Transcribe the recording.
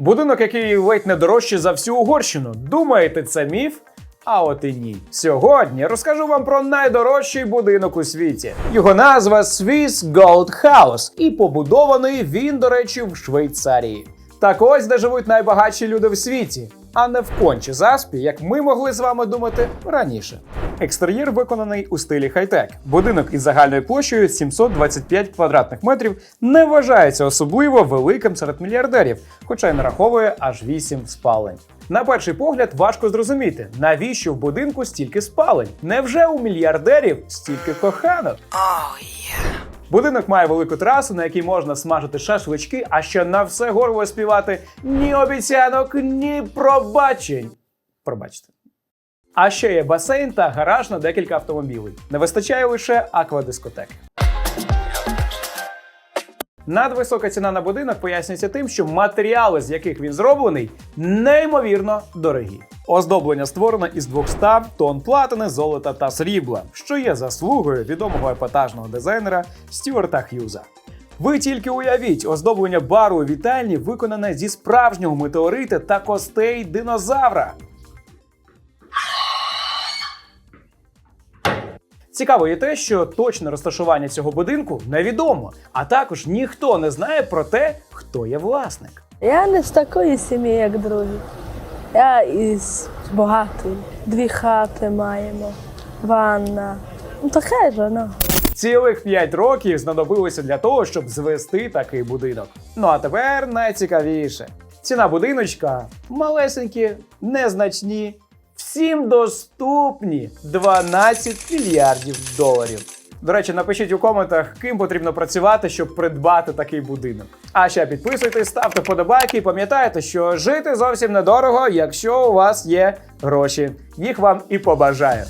Будинок, який ледь не дорожчий за всю Угорщину. Думаєте, це міф? А от і ні. Сьогодні розкажу вам про найдорожчий будинок у світі. Його назва Swiss Gold House, і побудований він, до речі, в Швейцарії. Так ось де живуть найбагатші люди в світі, а не в кончі заспі, як ми могли з вами думати раніше. Екстер'єр виконаний у стилі хай-тек. Будинок із загальною площею 725 квадратних метрів не вважається особливо великим серед мільярдерів, хоча й нараховує аж 8 спалень. На перший погляд важко зрозуміти, навіщо в будинку стільки спалень? Невже у мільярдерів стільки коханок? Будинок має велику терасу, на якій можна смажити шашлички, а ще на все горло співати ні обіцянок, ні пробачень. Пробачте. А ще є басейн та гараж на декілька автомобілів. Не вистачає лише аквадискотеки. Надвисока ціна на будинок пояснюється тим, що матеріали, з яких він зроблений, неймовірно дорогі. Оздоблення створено із 200 тонн платини, золота та срібла, що є заслугою відомого епатажного дизайнера Стюарта Х'юза. Ви тільки уявіть, оздоблення бару у вітальні виконане зі справжнього метеорита та костей динозавра. Цікаво є те, що точне розташування цього будинку невідомо, а також ніхто не знає про те, хто є власник. Я не з такої сім'ї, як другі. Я із багатої. Дві хати маємо, ванна. Ну таке ж воно. Цілих 5 років знадобилося для того, щоб звести такий будинок. Ну а тепер найцікавіше. Ціна будиночка малесенькі, незначні, всім доступні 12 мільярдів доларів. До речі, напишіть у коментах, ким потрібно працювати, щоб придбати такий будинок. А ще підписуйтесь, ставте подобайки і пам'ятайте, що жити зовсім недорого, якщо у вас є гроші. Їх вам і побажаю.